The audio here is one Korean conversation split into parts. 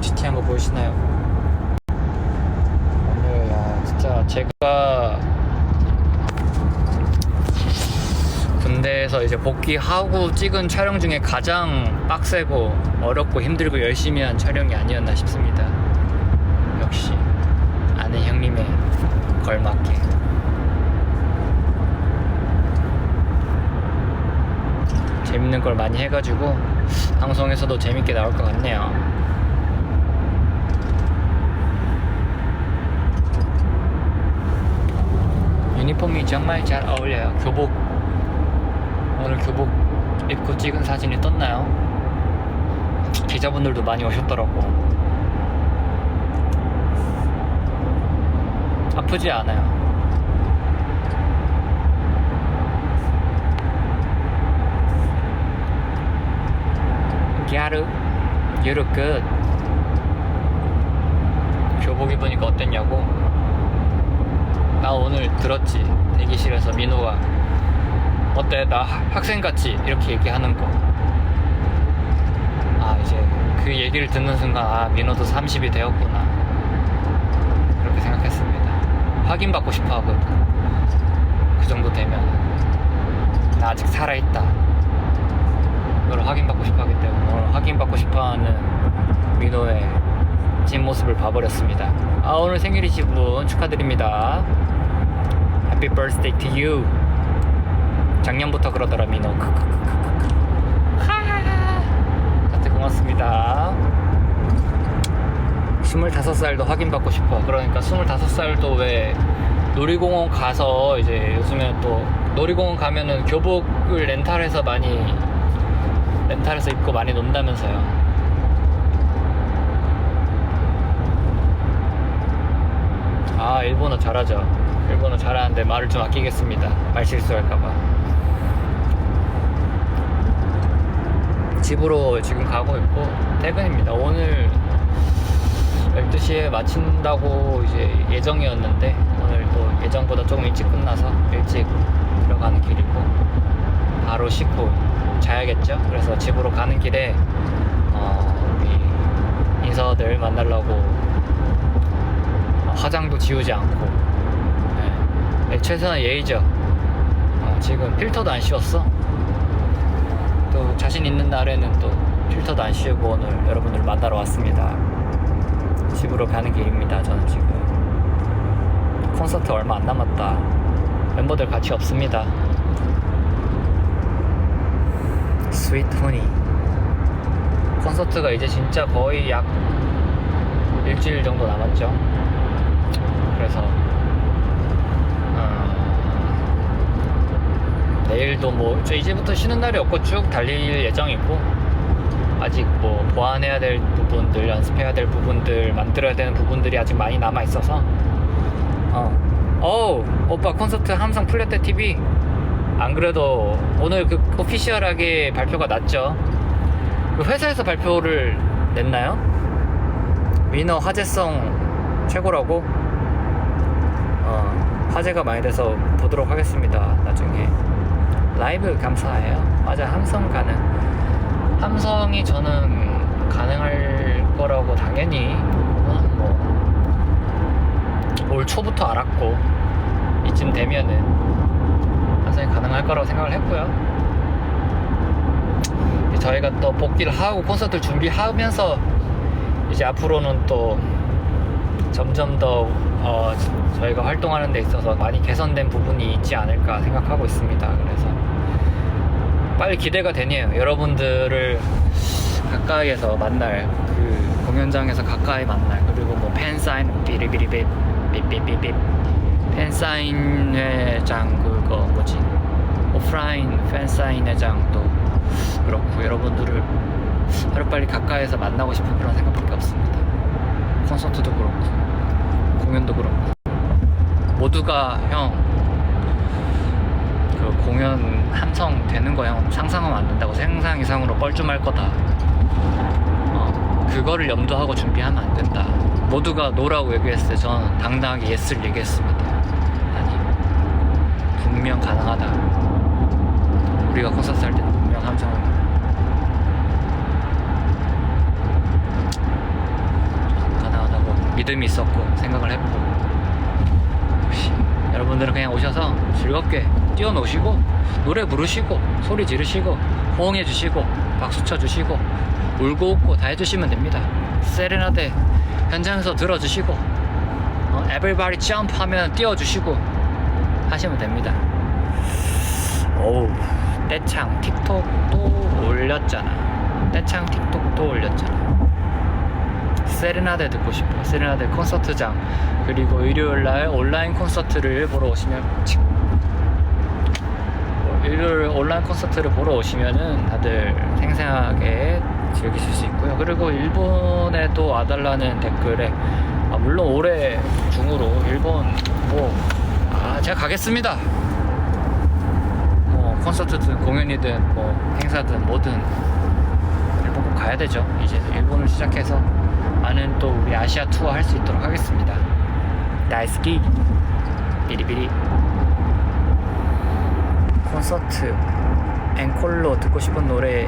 GT 한 거 보이시나요? 오늘 야 진짜 제가 군대에서 이제 복귀하고 찍은 촬영 중에 가장 빡세고 어렵고 힘들고 열심히 한 촬영이 아니었나 싶습니다. 역시 아는 형님의 걸맞게 재밌는 걸 많이 해가지고 방송에서도 재밌게 나올 것 같네요. 유니폼이 정말 잘 어울려요. 교복 오늘 교복 입고 찍은 사진이 떴나요? 기자분들도 많이 오셨더라고. 아프지 않아요. 야르, look good. 교복 입으니까 어땠냐고? 나 오늘 들었지 대기실에서 민호가 어때 나 학생같이 이렇게 얘기하는 거. 아 이제 그 얘기를 듣는 순간 아 민호도 30이 되었구나 그렇게 생각했습니다. 확인받고 싶어 하거든. 그 정도 되면 나 아직 살아있다. 그걸 확인받고 싶어 하기 때문에 오늘 확인받고 싶어 하는 민호의 찐 모습을 봐버렸습니다. 아, 오늘 생일이시 분 축하드립니다. Happy birthday to you. 작년부터 그러더라, 민호. 하하하. 고맙습니다. 25살도 확인받고 싶어. 그러니까 25살도 왜 놀이공원 가서 이제 요즘에 또 놀이공원 가면은 교복을 렌탈해서 많이 렌탈해서 입고 많이 논다면서요. 아 일본어 잘하죠. 일본어 잘하는데 말을 좀 아끼겠습니다. 말 실수할까봐. 집으로 지금 가고 있고 퇴근입니다. 오늘 12시에 마친다고 이제 예정이었는데 오늘 또 예정보다 조금 일찍 끝나서 일찍 들어가는 길이고 바로 씻고 자야겠죠. 그래서 집으로 가는 길에 어, 우리 인서들 만나려고 어, 화장도 지우지 않고 최선의 예의죠. 어, 지금 필터도 안 씌웠어. 또 자신 있는 날에는 또 필터도 안 씌우고 오늘 여러분들 만나러 왔습니다. 집으로 가는 길입니다. 저는 지금 콘서트 얼마 안 남았다. 멤버들 같이 없습니다. 스윗 후니 콘서트가 이제 진짜 거의 약 일주일 정도 남았죠. 그래서 어, 내일도 뭐 저 이제부터 쉬는 날이 없고 쭉 달릴 예정이고 아직 뭐 보완해야 될 부분들 연습해야 될 부분들 만들어야 되는 부분들이 아직 많이 남아 있어서 어 어우 오빠 콘서트 함성 풀렸대 TV 안 그래도 오늘 그 오피시얼하게 발표가 났죠. 그 회사에서 발표를 냈나요? 위너 화제성 최고라고? 어, 화제가 많이 돼서 보도록 하겠습니다. 나중에. 라이브 감사해요. 맞아, 함성 가능. 함성이 저는 가능할 거라고 당연히 뭐올 초부터 알았고 이쯤 되면은 항상 가능할 거라고 생각을 했고요. 저희가 또 복귀를 하고 콘서트를 준비하면서 이제 앞으로는 또 점점 더 어, 저희가 활동하는 데 있어서 많이 개선된 부분이 있지 않을까 생각하고 있습니다. 그래서 빨리 기대가 되네요. 여러분들을 가까이에서 만날 그 공연장에서 가까이 만날 그리고 뭐 팬사인 삐리비리비 삐삐삐삐 팬사인 회장 그거 뭐지? 오프라인 팬사인 회장도 그렇고 여러분들을 하루빨리 가까이에서 만나고 싶은 그런 생각밖에 없습니다. 콘서트도 그렇고 공연도 그렇고. 모두가 형 그 공연 함성 되는 거형 상상하면 안 된다고 상상 이상으로 뻘쭘할 거다. 어, 그거를 염두하고 준비하면 안 된다. 모두가 노라고 얘기했을 때 저는 당당하게 예스를 얘기했습니다. 아니 분명 가능하다. 우리가 콘서트 할 때는 분명 함성을 리듬이 있었고 생각을 했고. 역시 여러분들은 그냥 오셔서 즐겁게 뛰어노시고 노래 부르시고 소리 지르시고 호응해 주시고 박수 쳐 주시고 울고 웃고 다 해주시면 됩니다. 세레나데 현장에서 들어주시고 어, 에브리바디 점프 하면 띄워주시고 하시면 됩니다. 어우 떼창 틱톡도 올렸잖아. 떼창 틱톡도 올렸잖아. 세레나데 듣고 싶어 세레나데 콘서트장. 그리고 일요일날 온라인 콘서트를 보러 오시면 치- 일요일 온라인 콘서트를 보러 오시면은 다들 생생하게 즐기실 수 있고요 그리고 일본에 또 와달라는 댓글에 아, 물론 올해 중으로 일본 뭐 아, 제가 가겠습니다 뭐 콘서트든 공연이든 뭐 행사든 뭐든 일본 꼭 가야 되죠. 이제 일본을 시작해서 많은 또 우리 아시아 투어 할 수 있도록 하겠습니다. 다이스키 비리비리 콘서트 앵콜로 듣고 싶은 노래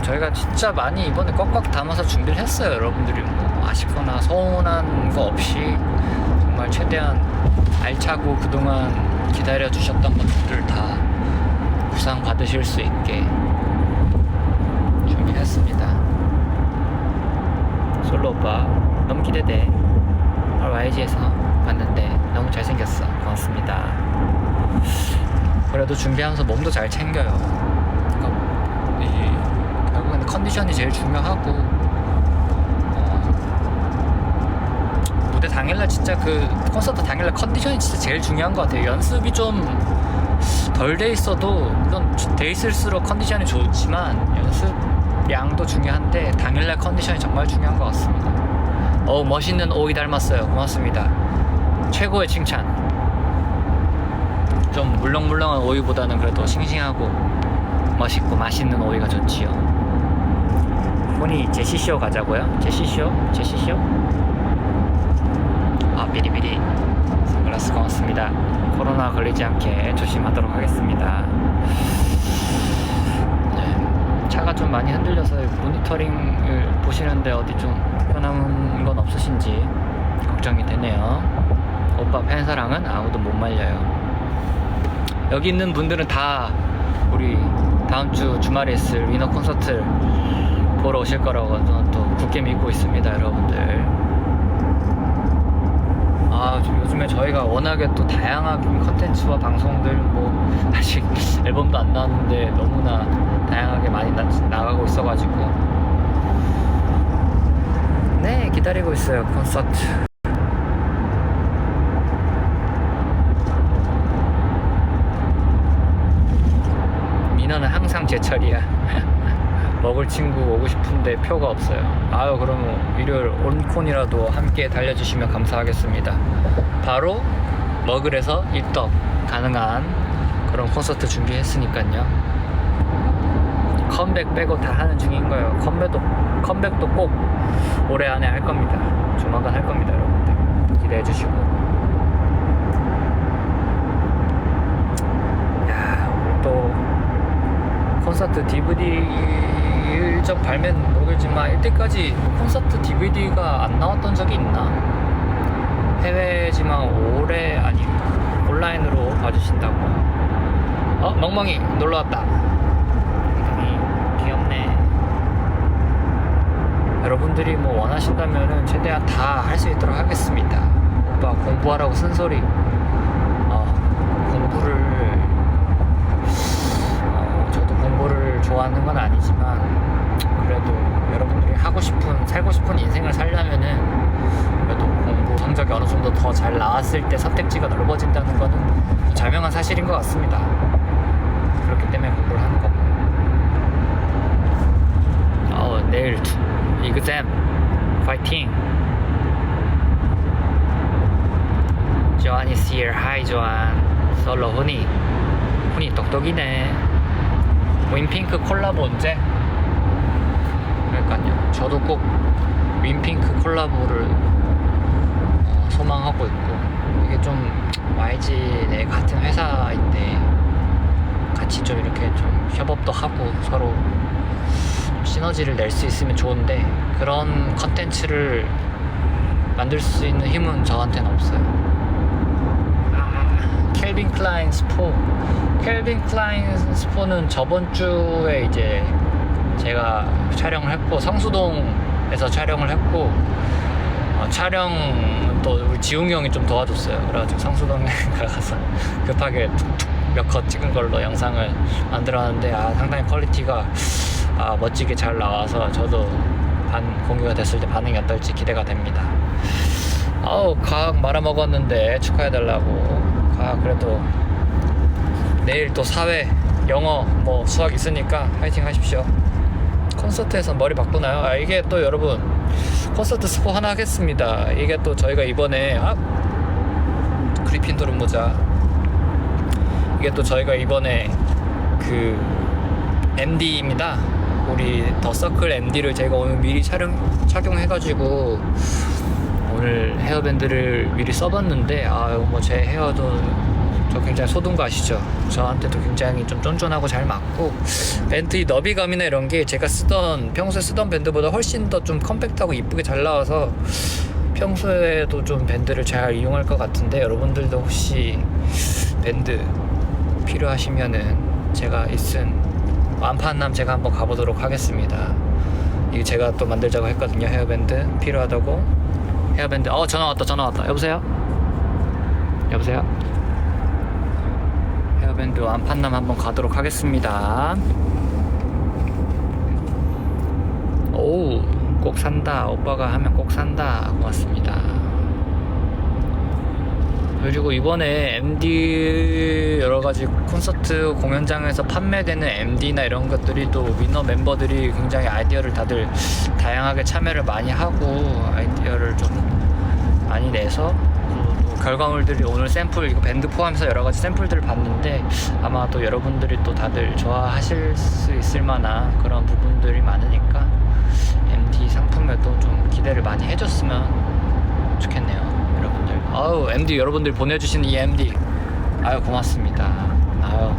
저희가 진짜 많이 이번에 꽉꽉 담아서 준비를 했어요. 여러분들이 뭐 아쉽거나 서운한 거 없이 정말 최대한 알차고 그동안 기다려 주셨던 것들을 다 구상 받으실 수 있게 준비했습니다. 솔로 오빠 너무 기대돼. YG에서 봤는데 너무 잘생겼어. 고맙습니다. 그래도 준비하면서 몸도 잘 챙겨요. 그러니까 이 결국엔 컨디션이 제일 중요하고 어, 무대 당일날 진짜 그 콘서트 당일날 컨디션이 진짜 제일 중요한 것 같아요. 연습이 좀 덜 돼 있어도 물론 돼 있을수록 컨디션이 좋지만 연습량도 중요한데 당일날 컨디션이 정말 중요한 것 같습니다. 어 멋있는 오이 닮았어요. 고맙습니다. 최고의 칭찬. 좀 물렁물렁한 오이보다는 그래도 싱싱하고 멋있고 맛있는 오이가 좋지요. 훈이 제시쇼 가자고요? 제시쇼? 제시쇼? 아 비리비리 선글라스 고맙습니다. 코로나 걸리지 않게 조심하도록 하겠습니다. 네, 차가 좀 많이 흔들려서 모니터링을 보시는데 어디 좀 불편한 건 없으신지 걱정이 되네요. 오빠 팬사랑은 아무도 못 말려요. 여기 있는 분들은 다 우리 다음 주 주말에 있을 위너 콘서트 보러 오실 거라고 저는 또 굳게 믿고 있습니다, 여러분들. 아, 좀 요즘에 저희가 워낙에 또 다양한 컨텐츠와 방송들 뭐 아직 앨범도 안 나왔는데 너무나 다양하게 많이 나, 나가고 있어가지고 네 기다리고 있어요 콘서트. 제철이야. 먹을 친구 오고 싶은데 표가 없어요. 아유, 그러면 일요일 온콘이라도 함께 달려주시면 감사하겠습니다. 바로 먹으래서 입덕 가능한 그런 콘서트 준비했으니까요. 컴백 빼고 다 하는 중인 거예요. 컴백도, 컴백도 꼭 올해 안에 할 겁니다. 조만간 할 겁니다, 여러분들. 기대해 주시고. 야, 오늘 또 콘서트 DVD 일정 발매는 모르겠지만 이때까지 콘서트 DVD가 안 나왔던 적이 있나? 해외지만 올해 아니 온라인으로 봐주신다고. 어 멍멍이 놀러 왔다. 굉장히 귀엽네. 여러분들이 뭐 원하신다면은 최대한 다 할 수 있도록 하겠습니다. 오빠 공부하라고 쓴소리. 어, 공부를 어, 저도 공부를 좋아하는 건 아니지만 그래도 여러분들이 하고 싶은 살고 싶은 인생을 살려면은 그래도 공부 성적이 어느 정도 더 잘 나왔을 때 선택지가 넓어진다는 거는 자명한 사실인 것 같습니다. 그렇기 때문에 공부를 하는 거고. 어, 내일 투, 이그잼 파이팅. 조한 is here. 조한. 솔로 훈이. 훈이 똑똑이네. 윈핑크 콜라보 언제? 그러니까요. 저도 꼭 윈핑크 콜라보를 어, 소망하고 있고 이게 좀 YG 내 같은 회사인데 같이 좀 이렇게 좀 협업도 하고 서로 시너지를 낼 수 있으면 좋은데 그런 컨텐츠를 만들 수 있는 힘은 저한테는 없어요. 아, 켈빈 클라인 스포. 켈빈 클라인 스포는 저번 주에 이제 제가 촬영을 했고 성수동에서 촬영을 했고 어, 촬영 또 우리 지웅이 형이 좀 도와줬어요. 그래가지고 성수동에 가서 급하게 몇 컷 찍은 걸로 영상을 만들었는데 아 상당히 퀄리티가 아 멋지게 잘 나와서 저도 반 공유가 됐을 때 반응이 어떨지 기대가 됩니다. 아우 과학 말아먹었는데 축하해달라고 아 그래도 내일 또 사회 영어 뭐 수학 있으니까 화이팅 하십시오. 콘서트에서 머리 바꾸나요? 아 이게 또 여러분 콘서트 스포 하나 하겠습니다. 이게 또 저희가 이번에 아 그리핀도르 모자 이게 또 저희가 이번에 그 MD입니다. 우리 더 서클 MD를 제가 오늘 미리 촬영 착용해가지고 오늘 헤어밴드를 미리 써봤는데 아뭐제 헤어도 저 굉장히 아시죠? 저한테도 굉장히 좀 쫀쫀하고 잘 맞고 밴드 이 너비감이나 이런 게 제가 쓰던 평소에 쓰던 밴드보다 훨씬 더 좀 컴팩트하고 이쁘게 잘 나와서 평소에도 좀 밴드를 잘 이용할 것 같은데 여러분들도 혹시 밴드 필요하시면은 제가 있은 완판남 제가 한번 가보도록 하겠습니다. 이거 제가 또 만들자고 했거든요. 헤어밴드 필요하다고 헤어밴드 어 전화 왔다 전화 왔다 여보세요 여보세요 헤어밴드 완판남 한번 가도록 하겠습니다. 오우 꼭 산다. 오빠가 하면 꼭 산다. 고맙습니다. 그리고 이번에 MD 여러 가지 콘서트 공연장에서 판매되는 MD나 이런 것들이 또 위너 멤버들이 굉장히 아이디어를 다들 다양하게 참여를 많이 하고 아이디어를 좀 많이 내서 결과물들이 오늘 샘플 이거 밴드 포함해서 여러 가지 샘플들을 봤는데 아마 또 여러분들이 또 다들 좋아하실 수 있을 만한 그런 부분들이 많으니까 MD 상품에도 좀 기대를 많이 해줬으면 좋겠네요 여러분들. 아우 MD 여러분들 보내주신 이 MD 아유 고맙습니다. 아유.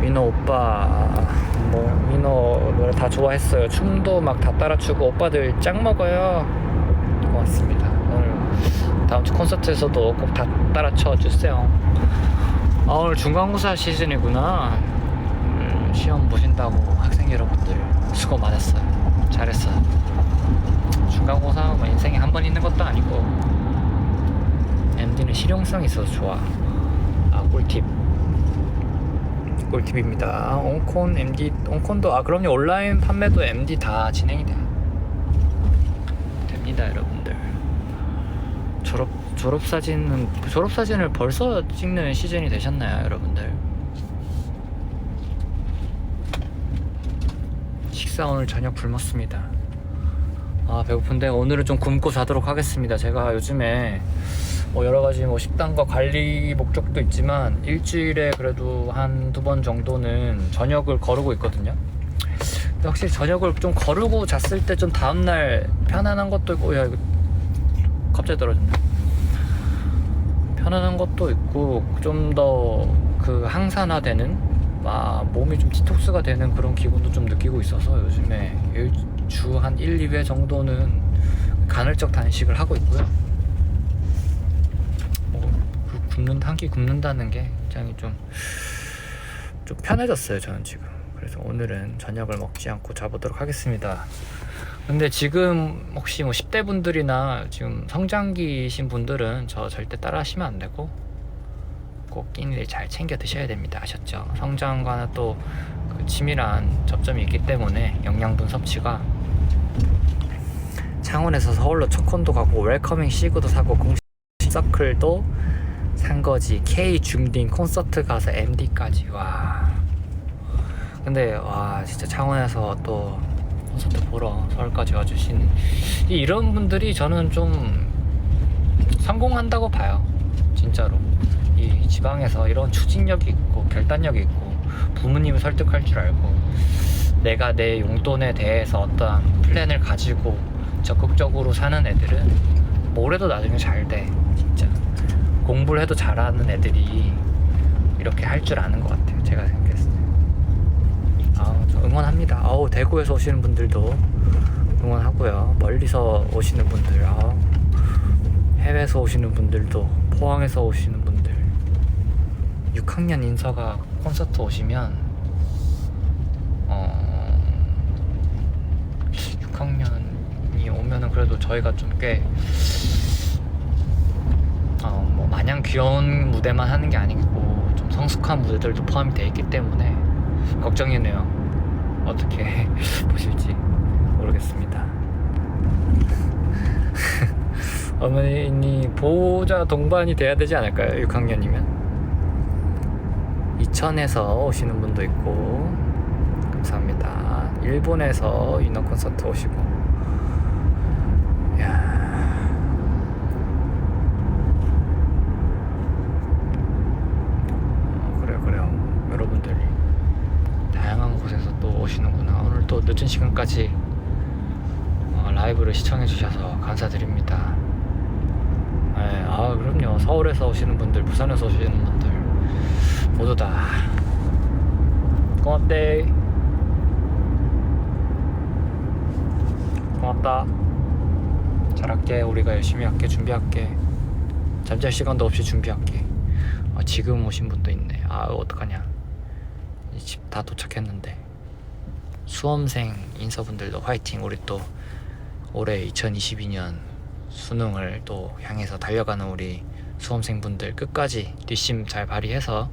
민호 오빠 뭐 민호 노래 다 좋아했어요. 춤도 막 다 따라 추고 오빠들 짱 먹어요. 고맙습니다 다음 주 콘서트에서도 꼭 다 따라 쳐 주세요. 아 오늘 중간고사 시즌이구나. 시험 보신다고 학생 여러분들 수고 많았어요. 잘했어요. 중간고사 뭐 인생에 한 번 있는 것도 아니고 MD는 실용성이 있어서 좋아. 아 꿀팁. 꿀팁입니다. 온콘 MD 온콘도 아 그럼요. 온라인 판매도 MD 다 진행이 돼 됩니다 여러분들 졸업 졸업 사진은 졸업 사진을 벌써 찍는 시즌이 되셨나요 여러분들? 식사 오늘 저녁 굶었습니다. 아 배고픈데 오늘은 좀 굶고 자도록 하겠습니다. 제가 요즘에 뭐 여러 가지 뭐 식단과 관리 목적도 있지만 일주일에 그래도 한 두 번 정도는 저녁을 거르고 있거든요. 확실히 저녁을 좀 거르고 잤을 때 좀 다음날 편안한 것도 있고, 야, 이거 갑자기 떨어졌네. 편안한 것도 있고, 좀 더 그 항산화되는, 아, 몸이 좀 디톡스가 되는 그런 기분도 좀 느끼고 있어서 요즘에 주 한 1, 2회 정도는 간헐적 단식을 하고 있고요. 뭐 그 굶는 한 끼 굶는다는 게 굉장히 좀 좀 편해졌어요 저는 지금 그래서 오늘은 저녁을 먹지 않고 자보도록 하겠습니다. 근데 지금 혹시 뭐 10대 분들이나 지금 성장기이신 분들은 저 절대 따라 하시면 안 되고 꼭 끼니를 잘 챙겨 드셔야 됩니다. 아셨죠? 성장과는 또 그 치밀한 접점이 있기 때문에 영양분 섭취가 창원에서 서울로 초콘도 가고 웰커밍 시그도 사고 공식 서클도 산 거지. K 중딩 콘서트 가서 MD까지. 와 근데 와 진짜 창원에서 또 콘서트 보러 서울까지 와주신 이- 이런 분들이 저는 좀 성공한다고 봐요. 진짜로. 이 지방에서 이런 추진력이 있고 결단력이 있고 부모님을 설득할 줄 알고 내가 내 용돈에 대해서 어떠한 플랜을 가지고 적극적으로 사는 애들은 뭐래도 나중에 잘 돼. 진짜. 공부를 해도 잘하는 애들이 이렇게 할 줄 아는 것 같아요. 제가 저 응원합니다 아우 대구에서 오시는 분들도 응원하고요. 멀리서 오시는 분들, 아, 해외에서 오시는 분들도 포항에서 오시는 분들 6학년 인서가 콘서트 오시면 어 6학년이 오면은 그래도 저희가 좀꽤 어, 뭐 마냥 귀여운 무대만 하는 게 아니고 좀 성숙한 무대들도 포함이 돼 있기 때문에 걱정이네요. 어떻게 보실지 모르겠습니다. 어머니 보호자 동반이 돼야 되지 않을까요? 6학년이면 이천에서 오시는 분도 있고 감사합니다. 일본에서 인어 콘서트 오시고 야. 어, 그래요 그래요 여러분들 다양한 오시는구나. 오늘 또 늦은 시간까지 어, 라이브를 시청해 주셔서 감사드립니다. 네, 아 그럼요. 서울에서 오시는 분들 부산에서 오시는 분들 모두 다 고맙대. 고맙다. 잘할게. 우리가 열심히 할게. 준비할게. 잠잘 시간도 없이 준비할게. 아, 지금 오신 분도 있네. 아 어떡하냐. 집 다 도착했는데 수험생 인서분들도 화이팅. 우리 또 올해 2022년 수능을 또 향해서 달려가는 우리 수험생분들 끝까지 뒷심 잘 발휘해서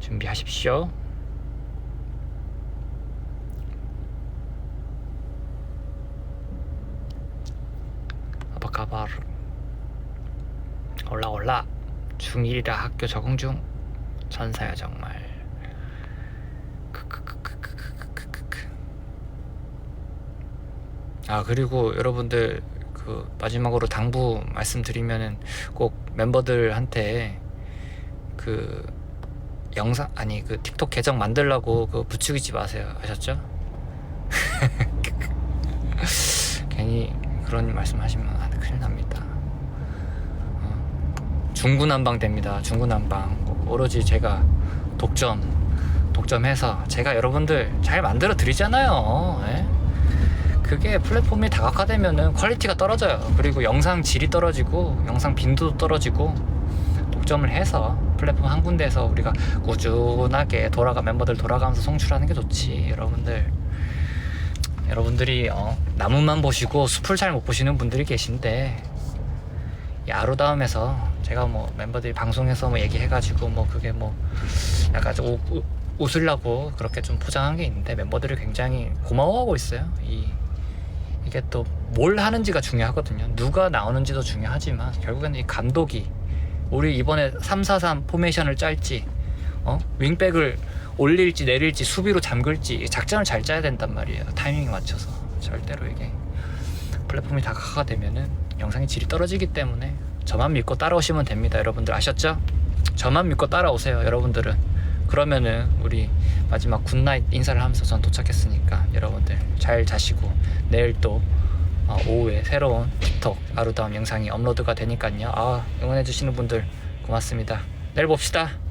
준비하십시오. 아바카바르. 올라 올라. 중1이라 학교 적응 중. 천사야 정말 아 그리고 여러분들 그 마지막으로 당부 말씀드리면은 꼭 멤버들한테 그 영상 아니 그 틱톡 계정 만들라고 그 부추기지 마세요 아셨죠? 괜히 그런 말씀하시면 아, 큰일 납니다. 어, 중구난방 됩니다. 중구난방 오로지 제가 독점 독점해서 제가 여러분들 잘 만들어 드리잖아요. 예? 그게 플랫폼이 다각화되면은 퀄리티가 떨어져요. 그리고 영상 질이 떨어지고 영상 빈도도 떨어지고 독점을 해서 플랫폼 한 군데에서 우리가 꾸준하게 돌아가 멤버들 돌아가면서 송출하는 게 좋지. 여러분들 여러분들이 어, 나무만 보시고 숲을 잘 못 보시는 분들이 계신데 이 아로다움에서 제가 뭐 멤버들이 방송에서 뭐 얘기해가지고 뭐 그게 뭐 약간 좀 웃으려고 그렇게 좀 포장한 게 있는데 멤버들이 굉장히 고마워하고 있어요. 이 이게 또 뭘 하는지가 중요하거든요. 누가 나오는지도 중요하지만 결국에는 이 감독이 우리 이번에 343 포메이션을 짤지 어? 윙백을 올릴지 내릴지 수비로 잠글지 작전을 잘 짜야 된단 말이에요. 타이밍에 맞춰서 절대로 이게 플랫폼이 다각화가 되면은 영상의 질이 떨어지기 때문에 저만 믿고 따라오시면 됩니다. 여러분들 아셨죠? 저만 믿고 따라오세요. 여러분들은 그러면은 우리 마지막 굿나잇 인사를 하면서 전 도착했으니까 여러분들 잘 자시고 내일 또 어, 오후에 새로운 틱톡 아루다움 영상이 업로드가 되니까요. 아 응원해주시는 분들 고맙습니다. 내일 봅시다.